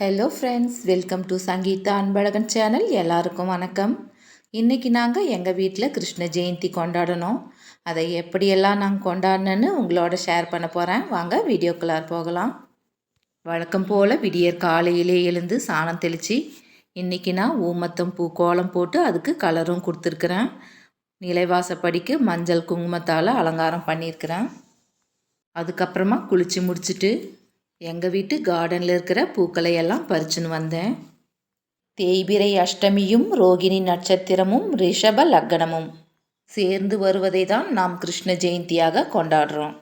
Hello friends welcome to Sangeetha Anbazhagan channel எல்லாருக்கும் வணக்கம். இன்றைக்கி நாங்கள் எங்கள் வீட்டில் கிருஷ்ண ஜெயந்தி கொண்டாடணும். அதை எப்படியெல்லாம் நாங்கள் கொண்டாடினேன்னு உங்களோட ஷேர் பண்ண போகிறேன் வாங்க வீடியோக்குள்ளார் போகலாம். வழக்கம் போல் விடியற் காலையிலே எழுந்து சாணம் தெளித்து இன்றைக்கி நான் ஊமத்தம் பூ கோலம் போட்டு அதுக்கு கலரும் கொடுத்துருக்குறேன். நிலைவாசப்படிக்கு மஞ்சள் குங்குமத்தால் அலங்காரம் பண்ணியிருக்கிறேன். அதுக்கப்புறமா குளித்து முடிச்சுட்டு எங்கள் வீட்டு கார்டனில் இருக்கிற பூக்களை எல்லாம் பறிச்சுன்னு வந்தேன். தேய்பிரை அஷ்டமியும் ரோகிணி நட்சத்திரமும் ரிஷப லக்னமும் சேர்ந்து வருவதை தான் நாம் கிருஷ்ண ஜெயந்தியாக கொண்டாடுறோம்.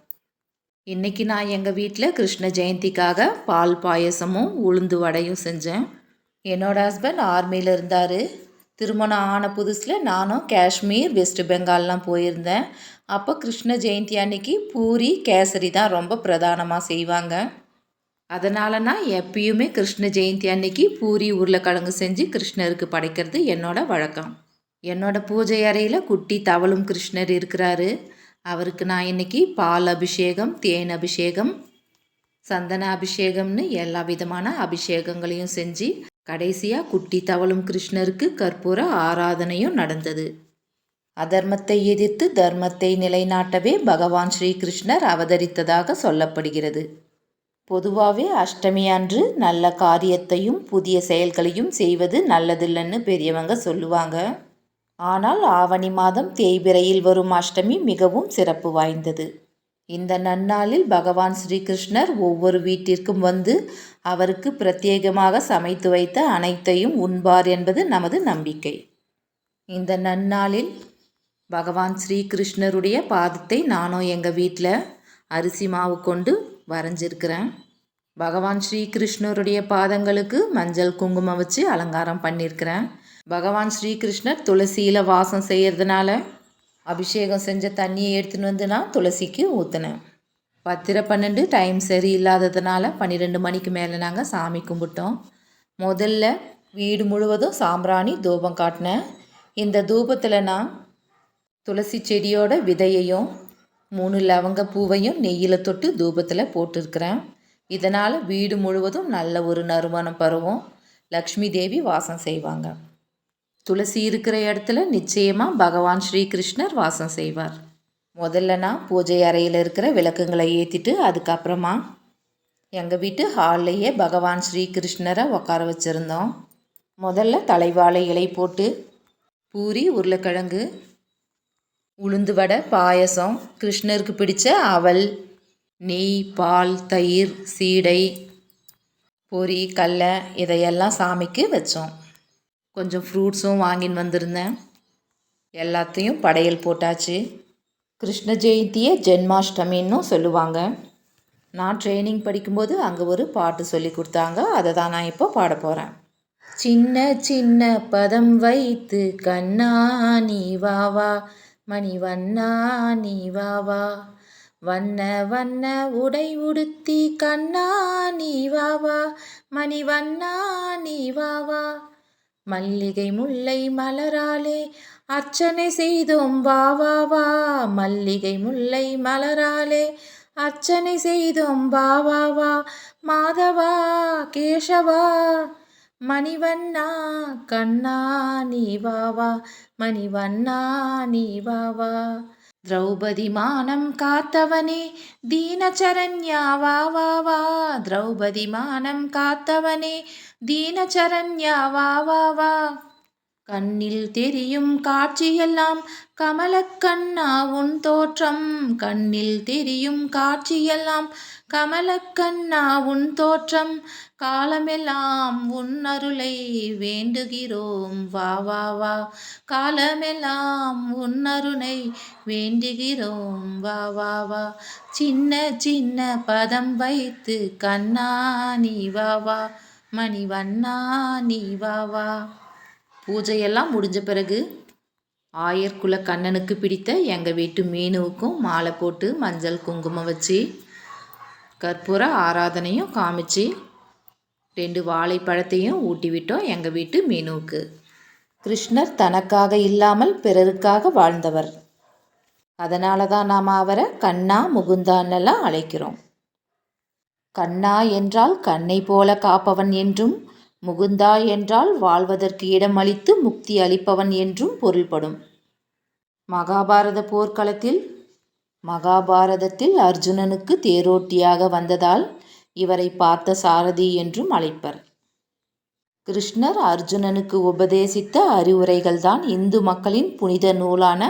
இன்றைக்கி நான் எங்கள் வீட்டில் கிருஷ்ண ஜெயந்திக்காக பால் பாயசமும் உளுந்து வடையும் செஞ்சேன். என்னோட ஹஸ்பண்ட் ஆர்மியில் இருந்தார். திருமணம் ஆன புதுசில் நானும் காஷ்மீர் வெஸ்ட் பெங்கால்லாம் போயிருந்தேன். அப்போ கிருஷ்ண ஜெயந்தி அன்னைக்கு பூரி கேசரி தான் ரொம்ப பிரதானமாக செய்வாங்க. அதனால நான் எப்பயுமே கிருஷ்ண ஜெயந்தி அன்னைக்கு பூரி உருளைக்கிழங்கு செஞ்சு கிருஷ்ணருக்கு படைக்கிறது என்னோட வழக்கம். என்னோட பூஜை அறையில் குட்டி தவளும் கிருஷ்ணர் இருக்கிறாரு. அவருக்கு நான் இன்னைக்கு பால் அபிஷேகம் தேன் அபிஷேகம் சந்தன அபிஷேகம்னு எல்லா விதமான அபிஷேகங்களையும் செஞ்சு கடைசியாக குட்டி தவளும் கிருஷ்ணருக்கு கற்பூர ஆராதனையும் நடந்தது. அதர்மத்தை எதிர்த்து தர்மத்தை நிலைநாட்டவே பகவான் ஸ்ரீகிருஷ்ணர் அவதரித்ததாக சொல்லப்படுகிறது. பொதுவாகவே அஷ்டமி அன்று நல்ல காரியத்தையும் புதிய செயல்களையும் செய்வது நல்லதில்லைன்னு பெரியவங்க சொல்லுவாங்க. ஆனால் ஆவணி மாதம் தேய்பிரையில் வரும் அஷ்டமி மிகவும் சிறப்பு வாய்ந்தது. இந்த நன்னாளில் பகவான் ஸ்ரீகிருஷ்ணர் ஒவ்வொரு வீட்டிற்கும் வந்து அவருக்கு பிரத்யேகமாக சமைத்து வைத்த அனைத்தையும் உண்பார் என்பது நமது நம்பிக்கை. இந்த நன்னாளில் பகவான் ஸ்ரீகிருஷ்ணருடைய பாதத்தை நானும் எங்கள் வீட்டில் அரிசி மாவு கொண்டு வரைஞ்சிருக்கிறேன். பகவான் ஸ்ரீகிருஷ்ணருடைய பாதங்களுக்கு மஞ்சள் குங்குமம் வச்சு அலங்காரம் பண்ணியிருக்கிறேன் பகவான் ஸ்ரீகிருஷ்ணர் துளசியில் வாசம் செய்கிறதுனால அபிஷேகம் செஞ்ச தண்ணியை எடுத்துன்னு வந்து நான் துளசிக்கு ஊற்றினேன் பத்திர பன்னெண்டு டைம் சரி இல்லாததுனால பன்னிரெண்டு மணிக்கு மேலே நாங்கள் சாமி கும்பிட்டோம். முதல்ல வீடு முழுவதும் சாம்பிராணி தூபம் காட்டினேன். இந்த தூபத்தில் நான் துளசி செடியோட விதையையும் மூணு லவங்க பூவையும் நெய்யில் தொட்டு தூபத்தில் போட்டிருக்கிறேன். இதனால் வீடு முழுவதும் நல்ல ஒரு நறுமணம் பருவம். லக்ஷ்மி தேவி வாசம் செய்வாங்க. துளசி இருக்கிற இடத்துல நிச்சயமாக பகவான் ஸ்ரீகிருஷ்ணர் வாசம் செய்வார். முதல்ல நான் பூஜை அறையில் இருக்கிற விளக்குங்களை ஏற்றிட்டு அதுக்கப்புறமா எங்கள் வீட்டு ஹால்லையே பகவான் ஸ்ரீகிருஷ்ணரை உட்கார வச்சுருந்தோம். முதல்ல தலைவாழை இலை போட்டு பூரி உருளைக்கிழங்கு உளுந்து வடை பாயசம் கிருஷ்ணருக்கு பிடிச்ச அவல் நெய் பால் தயிர் சீடை பொரி கடல இதையெல்லாம் சாமிக்கு வச்சோம். கொஞ்சம் ஃப்ரூட்ஸும் வாங்கின்னு வந்திருந்தேன். எல்லாத்தையும் படையல் போட்டாச்சு. கிருஷ்ண ஜெயந்தியை ஜென்மாஷ்டமின்னு சொல்லுவாங்க. நான் ட்ரைனிங் படிக்கும்போது அங்கே ஒரு பாட்டு சொல்லி கொடுத்தாங்க. அதை தான் நான் இப்போ பாட போகிறேன் சின்ன சின்ன பதம் வைத்து கண்ணா நீ வா வா. மணி வண்ணா நீ வா வா. வண்ண வண்ண உடை உடுத்தி கண்ணா நீ வா வா. மணி வண்ணா நீ வா வா. மல்லிகை முல்லை மலராலே அர்ச்சனை செய்தோம் வா வா வா. மல்லிகை முல்லை மலராலே அர்ச்சனை செய்தோம் வா வா வா. மாதவா கேசவா மணிவண்ணா கண்ணா நீ வாவா மணிவண்ணா நீ வாவா திரௌபதி மானம் காத்தவனே தீனச்சரண்யா வா வா கண்ணில் தெரியும் காட்சியெல்லாம் கமலக்கண்ணா உன் தோற்றம். கண்ணில் தெரியும் காட்சியெல்லாம் கமலக்கண்ணா உன் தோற்றம். காலமெல்லாம் உன் அருளை வேண்டுகிறோம். வா வா வா. காலமெல்லாம் உன் அருணை வேண்டுகிறோம். வா வா வா. சின்ன சின்ன பதம் வைத்து கண்ணா நீ வா வா. மணிவண்ணா நீ வா வா. பூஜையெல்லாம் முடிஞ்ச பிறகு ஆயர்குல கண்ணனுக்கு பிடித்த எங்கள் வீட்டு மீனுவுக்கும் மாலை போட்டு மஞ்சள் குங்குமம் வச்சு கற்பூர ஆராதனையும் காமிச்சு ரெண்டு வாழைப்பழத்தையும் ஊட்டி விட்டோம் எங்கள் வீட்டு மீனுவுக்கு. கிருஷ்ணர் தனக்காக இல்லாமல் பிறருக்காக வாழ்ந்தவர். அதனால தான் நாம் அவரை கண்ணா முகுந்தான்னெல்லாம் அழைக்கிறோம். கண்ணா என்றால் கண்ணை போல காப்பவன் என்றும் முகுந்தா என்றால் வாழ்வதற்கு இடமளித்து முக்தி அளிப்பவன் என்றும் பொருள்படும். மகாபாரத போர்க்களத்தில் மகாபாரதத்தில் அர்ஜுனனுக்கு தேரோட்டியாக வந்ததால் இவரை பார்த்த சாரதி என்றும் அழைப்பர். கிருஷ்ணர் அர்ஜுனனுக்கு உபதேசித்த அறிவுரைகள்தான் இந்து மக்களின் புனித நூலான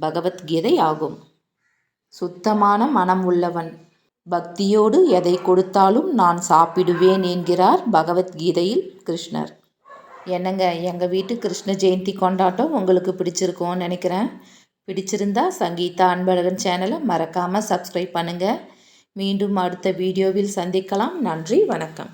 பகவத்கீதை ஆகும். சுத்தமான மனம் உள்ளவன். பக்தியோடு எதை கொடுத்தாலும் நான் சாப்பிடுவேன் என்கிறார் பகவத்கீதையில் கிருஷ்ணர். என்னங்க எங்கள் வீட்டு கிருஷ்ண ஜெயந்தி கொண்டாட்டம் உங்களுக்கு பிடிச்சிருக்கோன்னு நினைக்கிறேன். பிடிச்சிருந்தா சங்கீதா அன்பழகன் சேனலை மறக்காமல் சப்ஸ்கிரைப் பண்ணுங்கள் மீண்டும் அடுத்த வீடியோவில் சந்திக்கலாம். நன்றி வணக்கம்.